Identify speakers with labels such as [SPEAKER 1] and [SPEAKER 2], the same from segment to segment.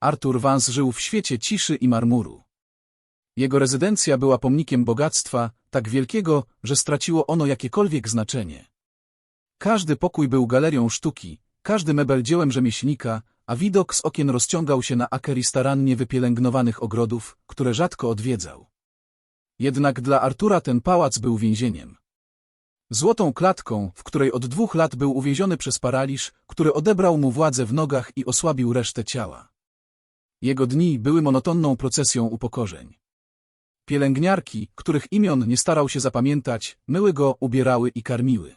[SPEAKER 1] Arthur Vance żył w świecie ciszy i marmuru. Jego rezydencja była pomnikiem bogactwa, tak wielkiego, że straciło ono jakiekolwiek znaczenie. Każdy pokój był galerią sztuki, każdy mebel dziełem rzemieślnika, a widok z okien rozciągał się na akery starannie wypielęgnowanych ogrodów, które rzadko odwiedzał. Jednak dla Artura ten pałac był więzieniem. Złotą klatką, w której od dwóch lat był uwieziony przez paraliż, który odebrał mu władzę w nogach i osłabił resztę ciała. Jego dni były monotonną procesją upokorzeń. Pielęgniarki, których imion nie starał się zapamiętać, myły go, ubierały i karmiły.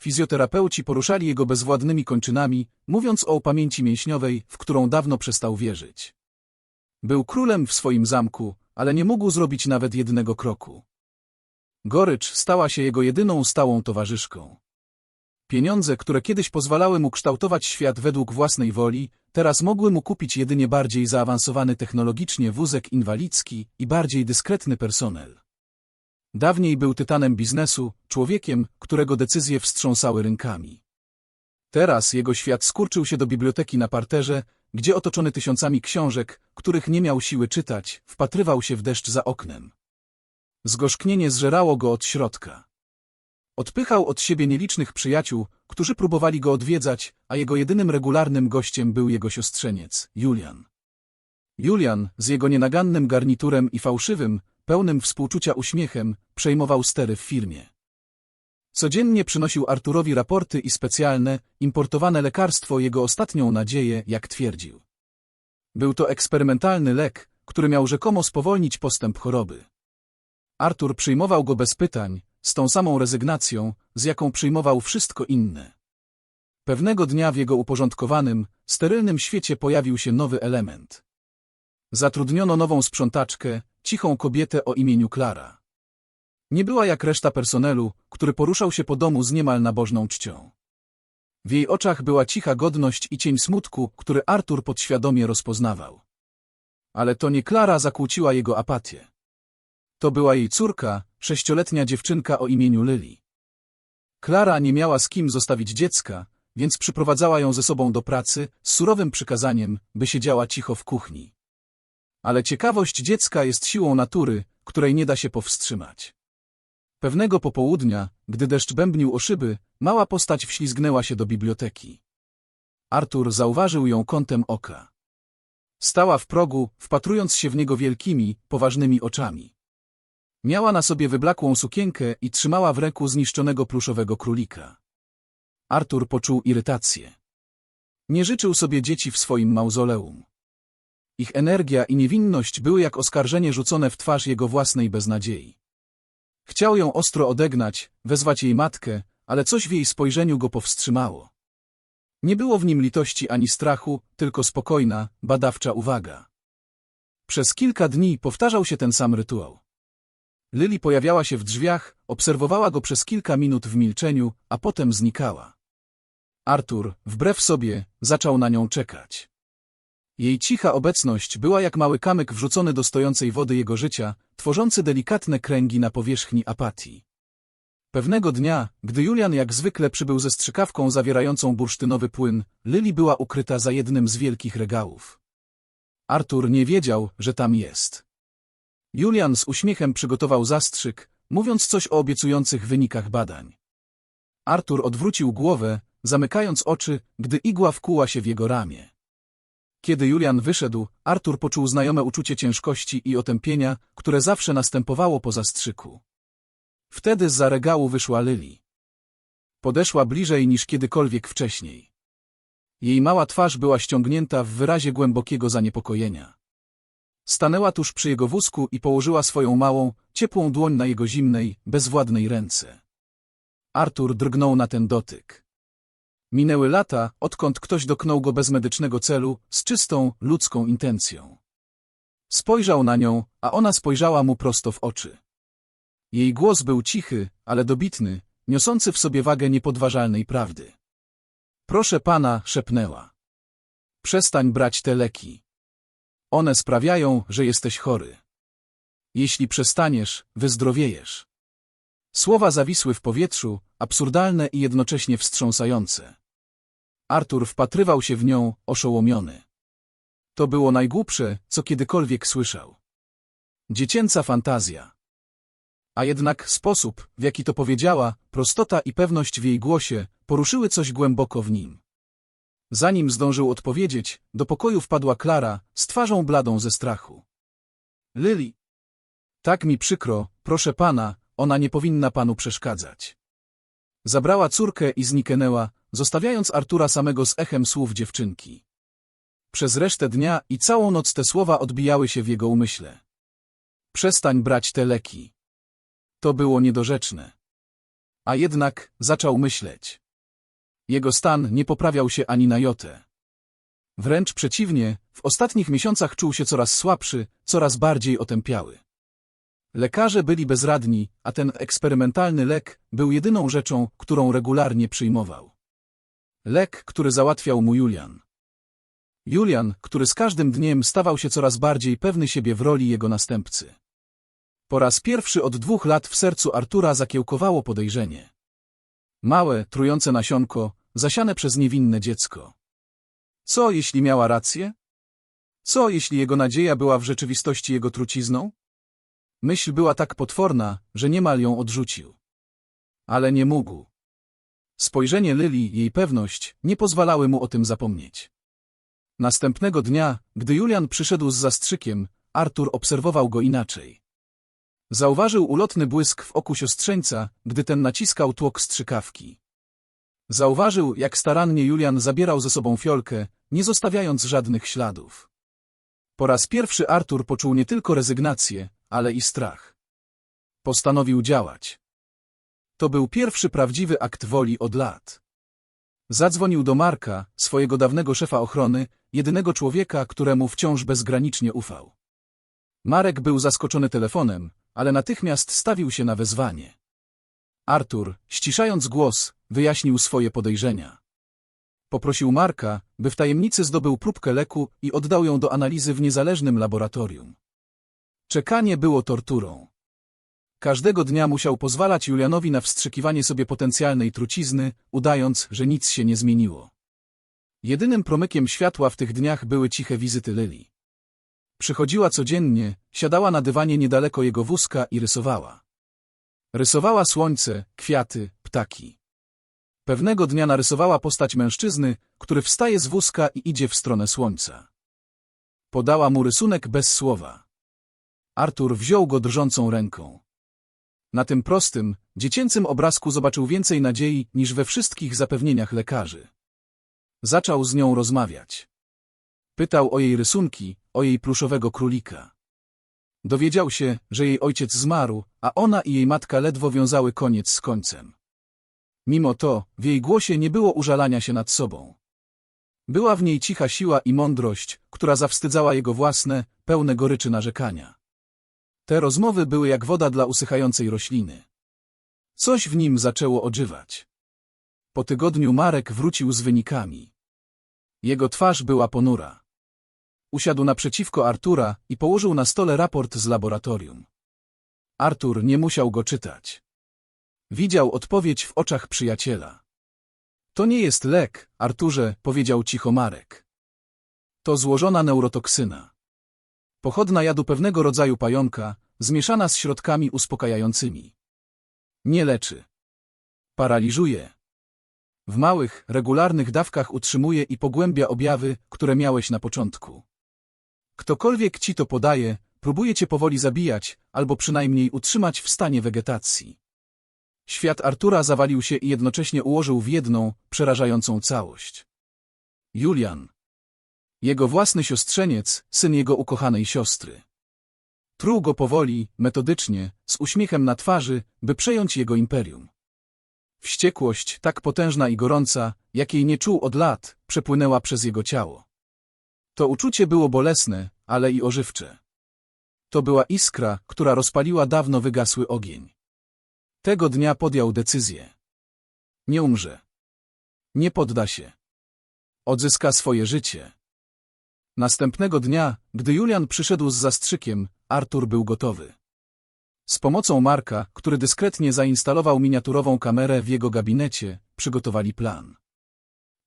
[SPEAKER 1] Fizjoterapeuci poruszali jego bezwładnymi kończynami, mówiąc o pamięci mięśniowej, w którą dawno przestał wierzyć. Był królem w swoim zamku, ale nie mógł zrobić nawet jednego kroku. Gorycz stała się jego jedyną stałą towarzyszką. Pieniądze, które kiedyś pozwalały mu kształtować świat według własnej woli, teraz mogły mu kupić jedynie bardziej zaawansowany technologicznie wózek inwalidzki i bardziej dyskretny personel. Dawniej był tytanem biznesu, człowiekiem, którego decyzje wstrząsały rynkami. Teraz jego świat skurczył się do biblioteki na parterze, gdzie otoczony tysiącami książek, których nie miał siły czytać, wpatrywał się w deszcz za oknem. Zgorzknienie zżerało go od środka. Odpychał od siebie nielicznych przyjaciół, którzy próbowali go odwiedzać, a jego jedynym regularnym gościem był jego siostrzeniec, Julian. Julian, z jego nienagannym garniturem i fałszywym, pełnym współczucia uśmiechem, przejmował stery w firmie. Codziennie przynosił Arturowi raporty i specjalne, importowane lekarstwo jego ostatnią nadzieję, jak twierdził. Był to eksperymentalny lek, który miał rzekomo spowolnić postęp choroby. Artur przyjmował go bez pytań, z tą samą rezygnacją, z jaką przyjmował wszystko inne. Pewnego dnia w jego uporządkowanym, sterylnym świecie pojawił się nowy element. Zatrudniono nową sprzątaczkę, cichą kobietę o imieniu Klara. Nie była jak reszta personelu, który poruszał się po domu z niemal nabożną czcią. W jej oczach była cicha godność i cień smutku, który Artur podświadomie rozpoznawał. Ale to nie Klara zakłóciła jego apatię. To była jej córka, sześcioletnia dziewczynka o imieniu Lily. Klara nie miała z kim zostawić dziecka, więc przyprowadzała ją ze sobą do pracy z surowym przykazaniem, by siedziała cicho w kuchni. Ale ciekawość dziecka jest siłą natury, której nie da się powstrzymać. Pewnego popołudnia, gdy deszcz bębnił o szyby, mała postać wślizgnęła się do biblioteki. Artur zauważył ją kątem oka. Stała w progu, wpatrując się w niego wielkimi, poważnymi oczami. Miała na sobie wyblakłą sukienkę i trzymała w ręku zniszczonego pluszowego królika. Artur poczuł irytację. Nie życzył sobie dzieci w swoim mauzoleum. Ich energia i niewinność były jak oskarżenie rzucone w twarz jego własnej beznadziei. Chciał ją ostro odegnać, wezwać jej matkę, ale coś w jej spojrzeniu go powstrzymało. Nie było w nim litości ani strachu, tylko spokojna, badawcza uwaga. Przez kilka dni powtarzał się ten sam rytuał. Lily pojawiała się w drzwiach, obserwowała go przez kilka minut w milczeniu, a potem znikała. Artur, wbrew sobie, zaczął na nią czekać. Jej cicha obecność była jak mały kamyk wrzucony do stojącej wody jego życia, tworzący delikatne kręgi na powierzchni apatii. Pewnego dnia, gdy Julian jak zwykle przybył ze strzykawką zawierającą bursztynowy płyn, Lily była ukryta za jednym z wielkich regałów. Artur nie wiedział, że tam jest. Julian z uśmiechem przygotował zastrzyk, mówiąc coś o obiecujących wynikach badań. Artur odwrócił głowę, zamykając oczy, gdy igła wkuła się w jego ramię. Kiedy Julian wyszedł, Artur poczuł znajome uczucie ciężkości i otępienia, które zawsze następowało po zastrzyku. Wtedy z za regału wyszła Lily. Podeszła bliżej niż kiedykolwiek wcześniej. Jej mała twarz była ściągnięta w wyrazie głębokiego zaniepokojenia. Stanęła tuż przy jego wózku i położyła swoją małą, ciepłą dłoń na jego zimnej, bezwładnej ręce. Artur drgnął na ten dotyk. Minęły lata, odkąd ktoś doknął go bez medycznego celu, z czystą, ludzką intencją. Spojrzał na nią, a ona spojrzała mu prosto w oczy. Jej głos był cichy, ale dobitny, niosący w sobie wagę niepodważalnej prawdy. Proszę pana, szepnęła. Przestań brać te leki. One sprawiają, że jesteś chory. Jeśli przestaniesz, wyzdrowiejesz. Słowa zawisły w powietrzu, absurdalne i jednocześnie wstrząsające. Artur wpatrywał się w nią, oszołomiony. To było najgłupsze, co kiedykolwiek słyszał. Dziecięca fantazja. A jednak sposób, w jaki to powiedziała, prostota i pewność w jej głosie, poruszyły coś głęboko w nim. Zanim zdążył odpowiedzieć, do pokoju wpadła Klara, z twarzą bladą ze strachu. Lily. Tak mi przykro, proszę pana, ona nie powinna panu przeszkadzać. Zabrała córkę i zniknęła, zostawiając Artura samego z echem słów dziewczynki. Przez resztę dnia i całą noc te słowa odbijały się w jego umyśle. Przestań brać te leki. To było niedorzeczne. A jednak zaczął myśleć. Jego stan nie poprawiał się ani na jotę. Wręcz przeciwnie, w ostatnich miesiącach czuł się coraz słabszy, coraz bardziej otępiały. Lekarze byli bezradni, a ten eksperymentalny lek był jedyną rzeczą, którą regularnie przyjmował. Lek, który załatwiał mu Julian. Julian, który z każdym dniem stawał się coraz bardziej pewny siebie w roli jego następcy. Po raz pierwszy od dwóch lat w sercu Artura zakiełkowało podejrzenie. Małe, trujące nasionko, zasiane przez niewinne dziecko. Co, jeśli miała rację? Co, jeśli jego nadzieja była w rzeczywistości jego trucizną? Myśl była tak potworna, że niemal ją odrzucił. Ale nie mógł. Spojrzenie Lili, jej pewność, nie pozwalały mu o tym zapomnieć. Następnego dnia, gdy Julian przyszedł z zastrzykiem, Artur obserwował go inaczej. Zauważył ulotny błysk w oku siostrzeńca, gdy ten naciskał tłok strzykawki. Zauważył, jak starannie Julian zabierał ze sobą fiolkę, nie zostawiając żadnych śladów. Po raz pierwszy Artur poczuł nie tylko rezygnację, ale i strach. Postanowił działać. To był pierwszy prawdziwy akt woli od lat. Zadzwonił do Marka, swojego dawnego szefa ochrony, jedynego człowieka, któremu wciąż bezgranicznie ufał. Marek był zaskoczony telefonem, ale natychmiast stawił się na wezwanie. Artur, ściszając głos, wyjaśnił swoje podejrzenia. Poprosił Marka, by w tajemnicy zdobył próbkę leku i oddał ją do analizy w niezależnym laboratorium. Czekanie było torturą. Każdego dnia musiał pozwalać Julianowi na wstrzykiwanie sobie potencjalnej trucizny, udając, że nic się nie zmieniło. Jedynym promykiem światła w tych dniach były ciche wizyty Lily. Przychodziła codziennie, siadała na dywanie niedaleko jego wózka i rysowała. Rysowała słońce, kwiaty, ptaki. Pewnego dnia narysowała postać mężczyzny, który wstaje z wózka i idzie w stronę słońca. Podała mu rysunek bez słowa. Artur wziął go drżącą ręką. Na tym prostym, dziecięcym obrazku zobaczył więcej nadziei niż we wszystkich zapewnieniach lekarzy. Zaczął z nią rozmawiać. Pytał o jej rysunki, o jej pluszowego królika. Dowiedział się, że jej ojciec zmarł, a ona i jej matka ledwo wiązały koniec z końcem. Mimo to, w jej głosie nie było użalania się nad sobą. Była w niej cicha siła i mądrość, która zawstydzała jego własne, pełne goryczy narzekania. Te rozmowy były jak woda dla usychającej rośliny. Coś w nim zaczęło ożywać. Po tygodniu Marek wrócił z wynikami. Jego twarz była ponura. Usiadł naprzeciwko Artura i położył na stole raport z laboratorium. Artur nie musiał go czytać. Widział odpowiedź w oczach przyjaciela. To nie jest lek, Arturze, powiedział cicho Marek. To złożona neurotoksyna. Pochodna jadu pewnego rodzaju pająka, zmieszana z środkami uspokajającymi. Nie leczy. Paraliżuje. W małych, regularnych dawkach utrzymuje i pogłębia objawy, które miałeś na początku. Ktokolwiek ci to podaje, próbuje cię powoli zabijać, albo przynajmniej utrzymać w stanie wegetacji. Świat Artura zawalił się i jednocześnie ułożył w jedną, przerażającą całość. Julian. Jego własny siostrzeniec, syn jego ukochanej siostry. Truł go powoli, metodycznie, z uśmiechem na twarzy, by przejąć jego imperium. Wściekłość, tak potężna i gorąca, jakiej nie czuł od lat, przepłynęła przez jego ciało. To uczucie było bolesne, ale i ożywcze. To była iskra, która rozpaliła dawno wygasły ogień. Tego dnia podjął decyzję. Nie umrze. Nie podda się. Odzyska swoje życie. Następnego dnia, gdy Julian przyszedł z zastrzykiem, Artur był gotowy. Z pomocą Marka, który dyskretnie zainstalował miniaturową kamerę w jego gabinecie, przygotowali plan.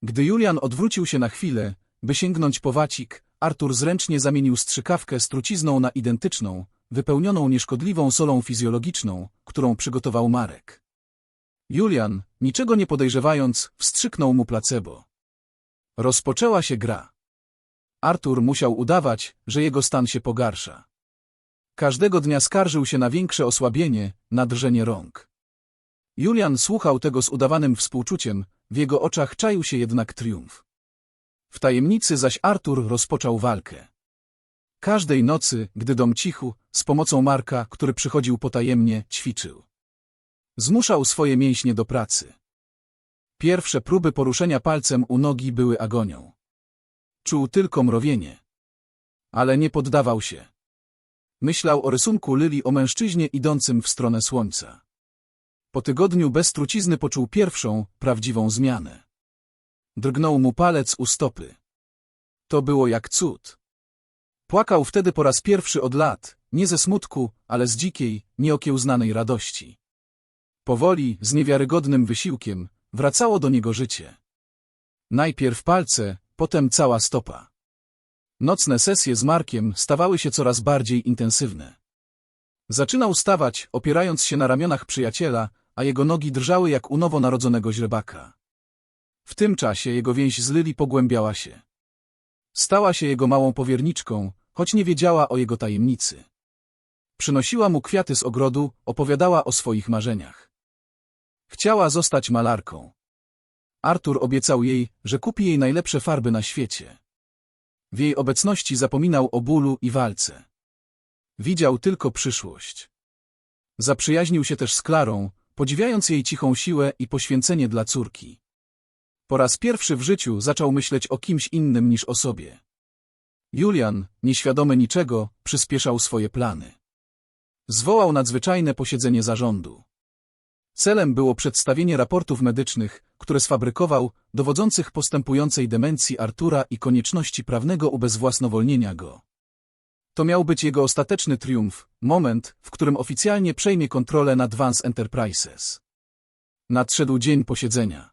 [SPEAKER 1] Gdy Julian odwrócił się na chwilę, by sięgnąć po wacik, Artur zręcznie zamienił strzykawkę z trucizną na identyczną, wypełnioną nieszkodliwą solą fizjologiczną, którą przygotował Marek. Julian, niczego nie podejrzewając, wstrzyknął mu placebo. Rozpoczęła się gra. Artur musiał udawać, że jego stan się pogarsza. Każdego dnia skarżył się na większe osłabienie, na drżenie rąk. Julian słuchał tego z udawanym współczuciem, w jego oczach czaił się jednak triumf. W tajemnicy zaś Artur rozpoczął walkę. Każdej nocy, gdy dom cichu, z pomocą Marka, który przychodził potajemnie, ćwiczył. Zmuszał swoje mięśnie do pracy. Pierwsze próby poruszenia palcem u nogi były agonią. Czuł tylko mrowienie. Ale nie poddawał się. Myślał o rysunku Lyli o mężczyźnie idącym w stronę słońca. Po tygodniu bez trucizny poczuł pierwszą, prawdziwą zmianę. Drgnął mu palec u stopy. To było jak cud. Płakał wtedy po raz pierwszy od lat, nie ze smutku, ale z dzikiej, nieokiełznanej radości. Powoli, z niewiarygodnym wysiłkiem, wracało do niego życie. Najpierw palce, potem cała stopa. Nocne sesje z Markiem stawały się coraz bardziej intensywne. Zaczynał stawać, opierając się na ramionach przyjaciela, a jego nogi drżały jak u nowonarodzonego źrebaka. W tym czasie jego więź z Lyli pogłębiała się. Stała się jego małą powierniczką, choć nie wiedziała o jego tajemnicy. Przynosiła mu kwiaty z ogrodu, opowiadała o swoich marzeniach. Chciała zostać malarką. Artur obiecał jej, że kupi jej najlepsze farby na świecie. W jej obecności zapominał o bólu i walce. Widział tylko przyszłość. Zaprzyjaźnił się też z Klarą, podziwiając jej cichą siłę i poświęcenie dla córki. Po raz pierwszy w życiu zaczął myśleć o kimś innym niż o sobie. Julian, nieświadomy niczego, przyspieszał swoje plany. Zwołał nadzwyczajne posiedzenie zarządu. Celem było przedstawienie raportów medycznych, które sfabrykował, dowodzących postępującej demencji Artura i konieczności prawnego ubezwłasnowolnienia go. To miał być jego ostateczny triumf, moment, w którym oficjalnie przejmie kontrolę nad Vance Enterprises. Nadszedł dzień posiedzenia.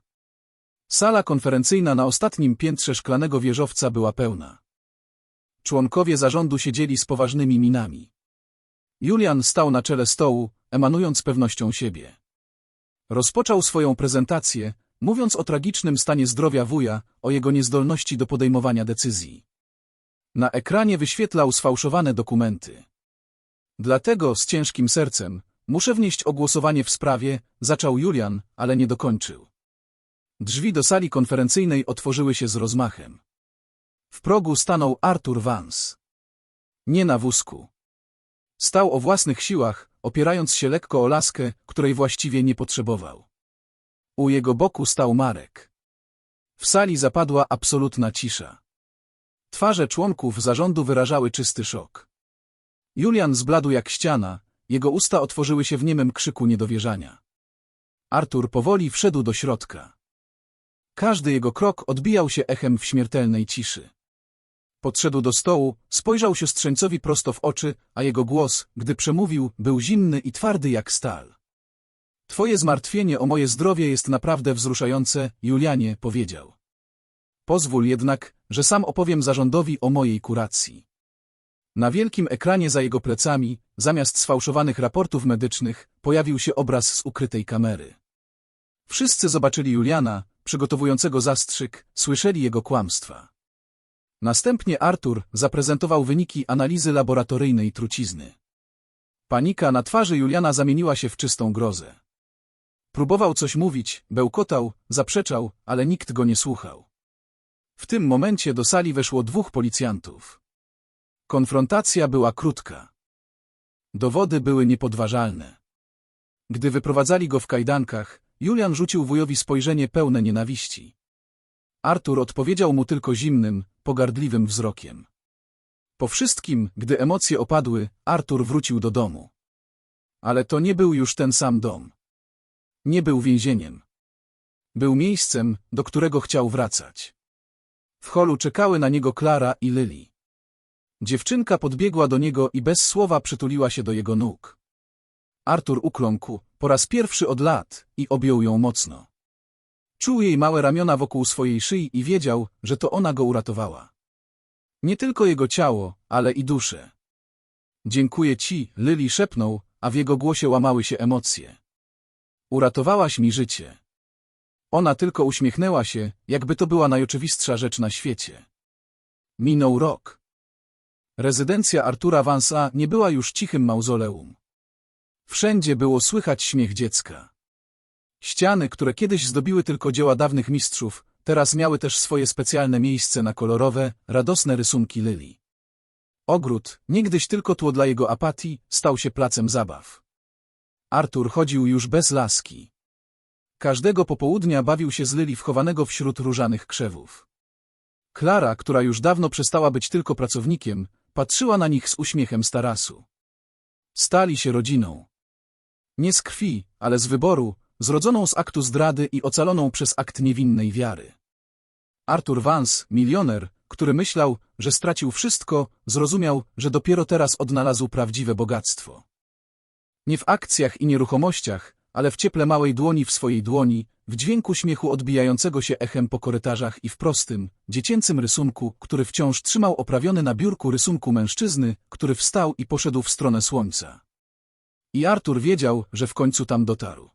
[SPEAKER 1] Sala konferencyjna na ostatnim piętrze szklanego wieżowca była pełna. Członkowie zarządu siedzieli z poważnymi minami. Julian stał na czele stołu, emanując pewnością siebie. Rozpoczął swoją prezentację, mówiąc o tragicznym stanie zdrowia wuja, o jego niezdolności do podejmowania decyzji. Na ekranie wyświetlał sfałszowane dokumenty. Dlatego z ciężkim sercem muszę wnieść ogłosowanie w sprawie, zaczął Julian, ale nie dokończył. Drzwi do sali konferencyjnej otworzyły się z rozmachem. W progu stanął Arthur Vance. Nie na wózku. Stał o własnych siłach, opierając się lekko o laskę, której właściwie nie potrzebował. U jego boku stał Marek. W sali zapadła absolutna cisza. Twarze członków zarządu wyrażały czysty szok. Julian zbladł jak ściana, jego usta otworzyły się w niemym krzyku niedowierzania. Artur powoli wszedł do środka. Każdy jego krok odbijał się echem w śmiertelnej ciszy. Podszedł do stołu, spojrzał siostrzeńcowi prosto w oczy, a jego głos, gdy przemówił, był zimny i twardy jak stal. Twoje zmartwienie o moje zdrowie jest naprawdę wzruszające, Julianie, powiedział. Pozwól jednak, że sam opowiem zarządowi o mojej kuracji. Na wielkim ekranie za jego plecami, zamiast sfałszowanych raportów medycznych, pojawił się obraz z ukrytej kamery. Wszyscy zobaczyli Juliana, przygotowującego zastrzyk, słyszeli jego kłamstwa. Następnie Artur zaprezentował wyniki analizy laboratoryjnej trucizny. Panika na twarzy Juliana zamieniła się w czystą grozę. Próbował coś mówić, bełkotał, zaprzeczał, ale nikt go nie słuchał. W tym momencie do sali weszło dwóch policjantów. Konfrontacja była krótka. Dowody były niepodważalne. Gdy wyprowadzali go w kajdankach, Julian rzucił wujowi spojrzenie pełne nienawiści. Artur odpowiedział mu tylko zimnym, pogardliwym wzrokiem. Po wszystkim, gdy emocje opadły, Artur wrócił do domu. Ale to nie był już ten sam dom. Nie był więzieniem. Był miejscem, do którego chciał wracać. W holu czekały na niego Klara i Lily. Dziewczynka podbiegła do niego i bez słowa przytuliła się do jego nóg. Artur ukląkł, po raz pierwszy od lat, i objął ją mocno. Czuł jej małe ramiona wokół swojej szyi i wiedział, że to ona go uratowała. Nie tylko jego ciało, ale i duszę. Dziękuję ci, Lily szepnął, a w jego głosie łamały się emocje. Uratowałaś mi życie. Ona tylko uśmiechnęła się, jakby to była najoczywistsza rzecz na świecie. Minął rok. Rezydencja Artura Vansa nie była już cichym mauzoleum. Wszędzie było słychać śmiech dziecka. Ściany, które kiedyś zdobiły tylko dzieła dawnych mistrzów, teraz miały też swoje specjalne miejsce na kolorowe, radosne rysunki Lily. Ogród, niegdyś tylko tło dla jego apatii, stał się placem zabaw. Artur chodził już bez laski. Każdego popołudnia bawił się z Lily wchowanego wśród różanych krzewów. Klara, która już dawno przestała być tylko pracownikiem, patrzyła na nich z uśmiechem z tarasu. Stali się rodziną. Nie z krwi, ale z wyboru, zrodzoną z aktu zdrady i ocaloną przez akt niewinnej wiary. Arthur Vance, milioner, który myślał, że stracił wszystko, zrozumiał, że dopiero teraz odnalazł prawdziwe bogactwo. Nie w akcjach i nieruchomościach, ale w cieple małej dłoni w swojej dłoni, w dźwięku śmiechu odbijającego się echem po korytarzach i w prostym, dziecięcym rysunku, który wciąż trzymał oprawiony na biurku rysunku mężczyzny, który wstał i poszedł w stronę słońca. I Artur wiedział, że w końcu tam dotarł.